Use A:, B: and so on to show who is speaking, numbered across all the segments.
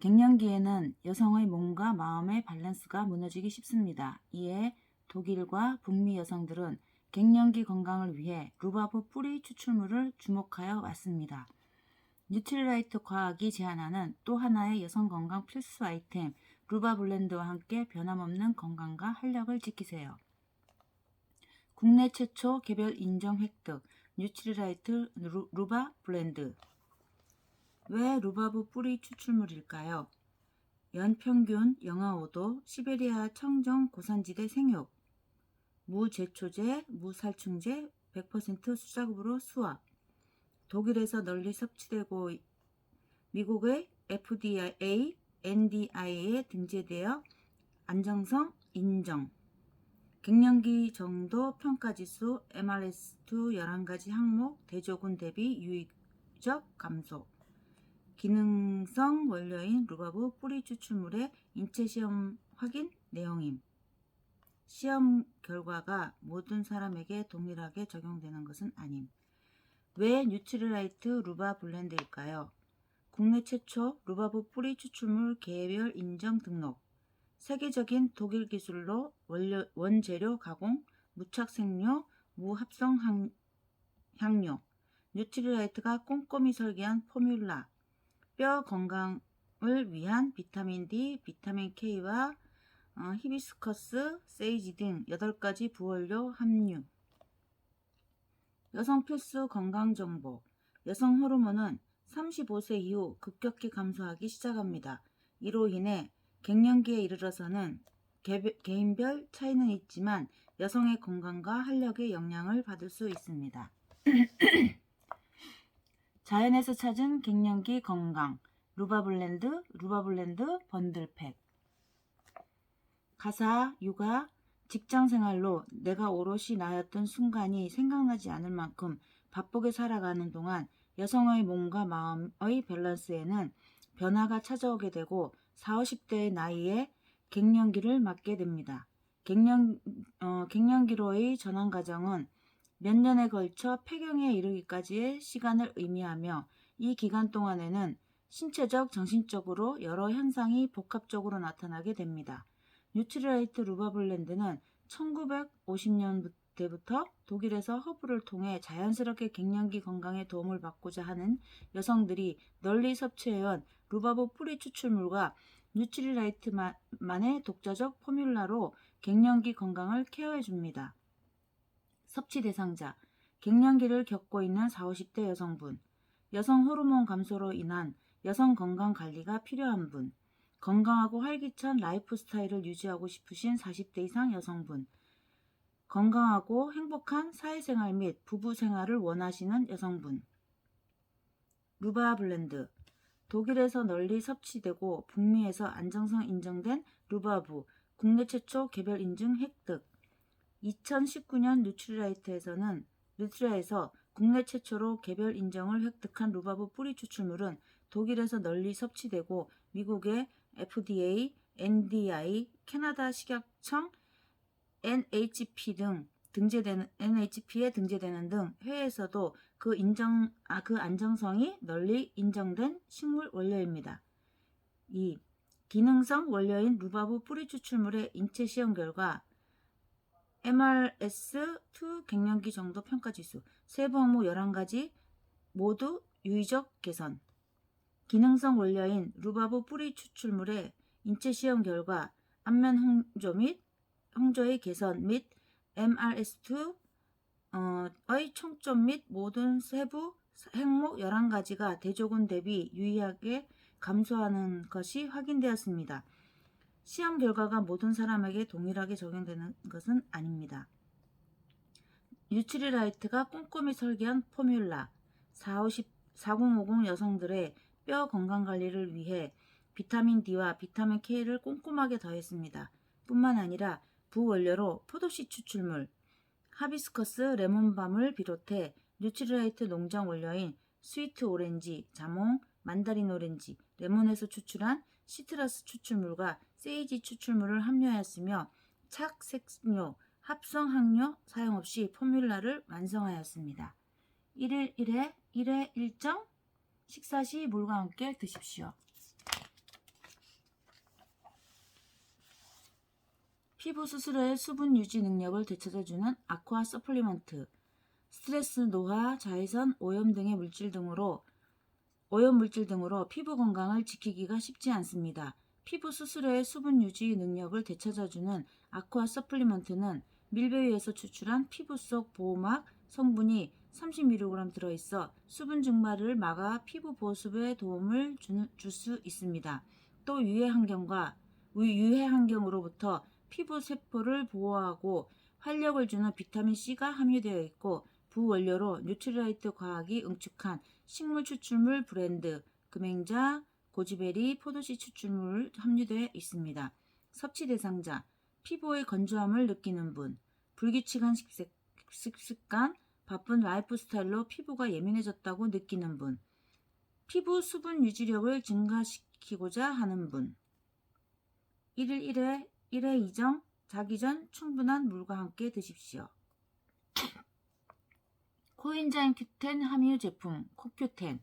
A: 갱년기에는 여성의 몸과 마음의 밸런스가 무너지기 쉽습니다. 이에 독일과 북미 여성들은 갱년기 건강을 위해 루바브 뿌리 추출물을 주목하여 왔습니다. 뉴트리라이트 과학이 제안하는 또 하나의 여성 건강 필수 아이템 루바 블렌드와 함께 변함없는 건강과 활력을 지키세요. 국내 최초 개별 인정 획득 뉴트리라이트 루- 루바 블렌드 왜 루바브 뿌리 추출물일까요? 연평균 영하 5도 시베리아 청정 고산지대 생육. 무제초제, 무살충제 100% 수작업으로 수확. 독일에서 널리 섭취되고 미국의 FDA, NDI에 등재되어 안정성 인정. 갱년기 정도 평가지수 MRS2 11가지 항목 대조군 대비 유의적 감소 기능성 원료인 루바브 뿌리 추출물의 인체 시험 확인 내용임. 시험 결과가 모든 사람에게 동일하게 적용되는 것은 아님. 왜 뉴트리라이트 루바 블렌드일까요? 국내 최초 루바브 뿌리 추출물 개별 인정 등록. 세계적인 독일 기술로 원료, 원재료 가공, 무착 생료, 무합성 향, 향료. 뉴트리라이트가 꼼꼼히 설계한 포뮬라. 뼈 건강을 위한 비타민 D, 비타민 K와 어, 히비스커스, 세이지 등 8가지 부원료 함유. 여성 필수 건강 정보. 여성 호르몬은 35세 이후 급격히 감소하기 시작합니다. 이로 인해 갱년기에 이르러서는 개별- 개인별 차이는 있지만 여성의 건강과 활력에 영향을 받을 수 있습니다. 자연에서 찾은 갱년기 건강 루바블렌드 루바블렌드 번들팩 가사 육아 직장 생활로 내가 오롯이 나였던 순간이 생각나지 않을 만큼 바쁘게 살아가는 동안 여성의 몸과 마음의 밸런스에는 변화가 찾아오게 되고 40, 50대의 나이에 갱년기를 맞게 됩니다. 갱년, 어, 갱년기로의 전환 과정은 몇 년에 걸쳐 폐경에 이르기까지의 시간을 의미하며 이 기간 동안에는 신체적, 정신적으로 여러 현상이 복합적으로 나타나게 됩니다. 뉴트리라이트 루바블렌드는 1950년대부터 독일에서 허브를 통해 자연스럽게 갱년기 건강에 도움을 받고자 하는 여성들이 널리 섭취해온 루바브 뿌리 추출물과 뉴트리라이트만의 독자적 포뮬라로 갱년기 건강을 케어해 줍니다. 섭취 대상자 갱년기를 겪고 있는 40, 50대 여성분 여성 호르몬 감소로 인한 여성 건강 관리가 필요한 분 건강하고 활기찬 라이프 스타일을 유지하고 싶으신 40대 이상 여성분 건강하고 행복한 사회생활 및 부부 생활을 원하시는 여성분. 루바 블렌드 독일에서 널리 섭취되고 북미에서 안정성 인정된 루바브 국내 최초 개별 인증 획득 2019년 뉴트리라이트에서는 뉴트리아에서 국내 최초로 개별 인정을 획득한 루바브 뿌리 추출물은 독일에서 널리 섭취되고 미국의 FDA, NDI, 캐나다 식약청, NHP 등 등재되는 NHP에 등재되는 등 해외에서도 그 인정 아, 그 안정성이 널리 인정된 식물 원료입니다. 2. 기능성 원료인 루바브 뿌리 추출물의 인체 시험 결과 MRS2 갱년기 정도 평가 지수 세부 항목 11가지 모두 유의적 개선 기능성 원료인 루바브 뿌리 추출물의 인체 시험 결과 안면 홍조 및 홍조의 개선 및 MRS2의 총점 및 모든 세부 행목 11가지가 대조군 대비 유의하게 감소하는 것이 확인되었습니다. 시험 결과가 모든 사람에게 동일하게 적용되는 것은 아닙니다. 뉴트리라이트가 꼼꼼히 설계한 포뮬라 4050, 4050 여성들의 뼈 건강 관리를 위해 비타민 D와 비타민 K를 꼼꼼하게 더했습니다. 뿐만 아니라 부원료로 포도씨 추출물, 하비스커스 레몬밤을 비롯해 뉴트리라이트 농장 원료인 스위트 오렌지, 자몽, 만다린 오렌지, 레몬에서 추출한 시트러스 추출물과 세이지 추출물을 합류하였으며 착 색소, 합성항료 사용 없이 포뮬라를 완성하였습니다. 1일 1회, 1회 1정, 식사 시 물과 함께 드십시오. 피부 수술의 수분 유지 능력을 되찾아주는 아쿠아 서플리먼트, 스트레스 노화, 자외선, 오염 등의 물질 등으로 오염 물질 등으로 피부 건강을 지키기가 쉽지 않습니다. 피부 수술의 수분 유지 능력을 되찾아주는 아쿠아 서플리먼트는 밀배위에서 추출한 피부 속 보호막 성분이 30mg 들어있어 수분 증발을 막아 피부 보습에 도움을 줄 수 있습니다. 또 유해 환경과 유해 환경으로부터 피부 세포를 보호하고 활력을 주는 비타민 C가 함유되어 있고 부원료로 뉴트리라이트 과학이 응축한 식물 추출물 브랜드 금행자 고지베리 포도씨 추출물 함유되어 있습니다. 섭취 대상자 피부의 건조함을 느끼는 분 불규칙한 식색, 식습관 바쁜 라이프 스타일로 피부가 예민해졌다고 느끼는 분 피부 수분 유지력을 증가시키고자 하는 분 1일 1회 1회 이정 자기 전 충분한 물과 함께 드십시오. 코엔자임 큐텐 함유 제품 코큐텐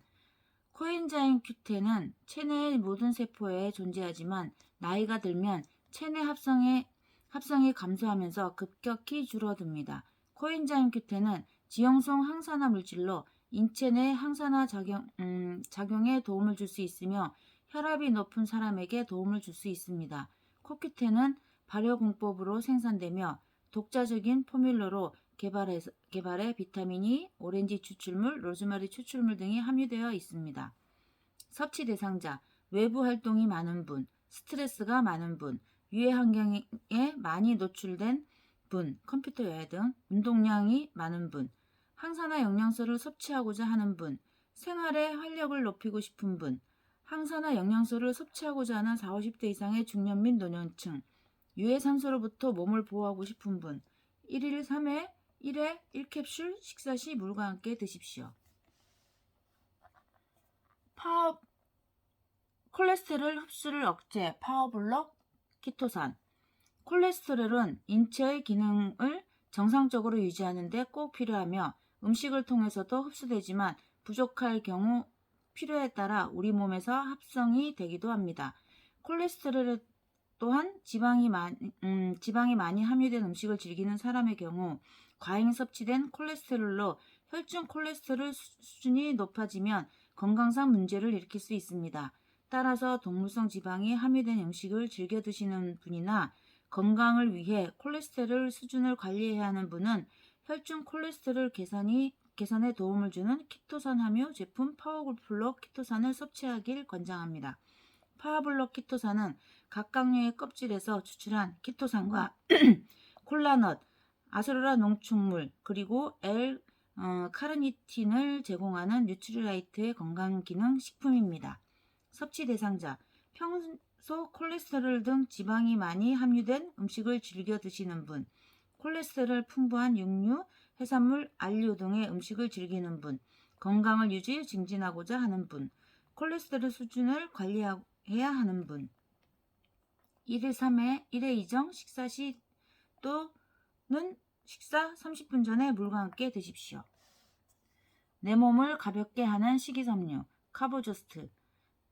A: 코엔자임 큐텐은 체내의 모든 세포에 존재하지만 나이가 들면 체내 합성의 합성이 감소하면서 급격히 줄어듭니다. 코엔자임 큐텐은 지용성 항산화 물질로 인체 내 항산화 작용, 음, 작용에 도움을 줄 수 있으며 혈압이 높은 사람에게 도움을 줄 수 있습니다. 코큐텐은 발효공법으로 생산되며 독자적인 포뮬러로 개발해, 개발해 비타민이 오렌지 추출물, 로즈마리 추출물 등이 함유되어 있습니다. 섭취 대상자, 외부 활동이 많은 분, 스트레스가 많은 분, 유해 환경에 많이 노출된 분, 컴퓨터 여해 등 운동량이 많은 분, 항산화 영양소를 섭취하고자 하는 분, 생활의 활력을 높이고 싶은 분, 항산화 영양소를 섭취하고자 하는 40, 50대 이상의 중년 및 노년층, 유해산소로부터 몸을 보호하고 싶은 분, 1일 3회 1회 1캡슐 식사 시 물과 함께 드십시오. 파워 콜레스테롤 흡수를 억제 파워블록 키토산 콜레스테롤은 인체의 기능을 정상적으로 유지하는 데 꼭 필요하며 음식을 통해서도 흡수되지만 부족할 경우 필요에 따라 우리 몸에서 합성이 되기도 합니다. 콜레스테롤 또한 지방이 많이, 음, 지방이 많이 함유된 음식을 즐기는 사람의 경우 과잉 섭취된 콜레스테롤로 혈중 콜레스테롤 수준이 높아지면 건강상 문제를 일으킬 수 있습니다. 따라서 동물성 지방이 함유된 음식을 즐겨 드시는 분이나 건강을 위해 콜레스테롤 수준을 관리해야 하는 분은 혈중 콜레스테롤 개선이 개선에 도움을 주는 키토산 함유 제품 파워블록 키토산을 섭취하길 권장합니다. 파워블록 키토산은 각각류의 껍질에서 추출한 키토산과 콜라넛, 아스로라 농축물, 그리고 L 어, 카르니틴을 제공하는 뉴트리라이트의 건강기능 식품입니다. 섭취 대상자, 평소 콜레스테롤 등 지방이 많이 함유된 음식을 즐겨 드시는 분, 콜레스테롤 풍부한 육류, 해산물, 알류 등의 음식을 즐기는 분, 건강을 유지, 증진하고자 하는 분, 콜레스테롤 수준을 관리해야 하는 분, 1일 3회 1회 이정 식사 시 또는 식사 30분 전에 물과 함께 드십시오. 내 몸을 가볍게 하는 식이섬유, 카보저스트.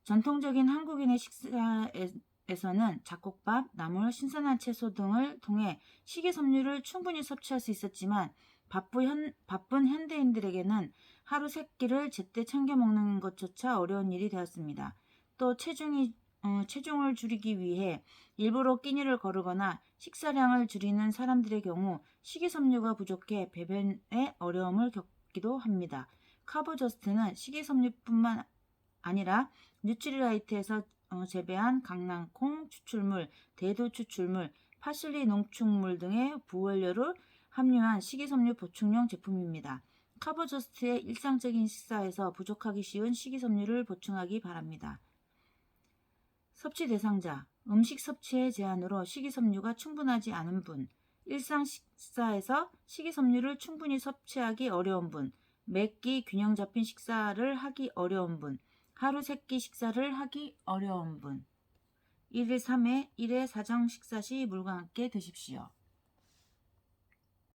A: 전통적인 한국인의 식사에서는 잡곡밥, 나물, 신선한 채소 등을 통해 식이섬유를 충분히 섭취할 수 있었지만 바쁜, 현, 바쁜 현대인들에게는 하루 세 끼를 제때 챙겨 먹는 것조차 어려운 일이 되었습니다. 또 체중이 어, 체중을 줄이기 위해 일부러 끼니를 거르거나 식사량을 줄이는 사람들의 경우 식이섬유가 부족해 배변에 어려움을 겪기도 합니다. 카보저스트는 식이섬유뿐만 아니라 뉴트리라이트에서 어, 재배한 강낭콩 추출물, 대도 추출물, 파슬리 농축물 등의 부원료를 함유한 식이섬유 보충용 제품입니다. 카보저스트의 일상적인 식사에서 부족하기 쉬운 식이섬유를 보충하기 바랍니다. 섭취 대상자, 음식 섭취의 제한으로 식이섬유가 충분하지 않은 분, 일상 식사에서 식이섬유를 충분히 섭취하기 어려운 분, 매끼 균형 잡힌 식사를 하기 어려운 분, 하루 세 끼 식사를 하기 어려운 분. 1일 3회 1회 사정 식사 시 물과 함께 드십시오.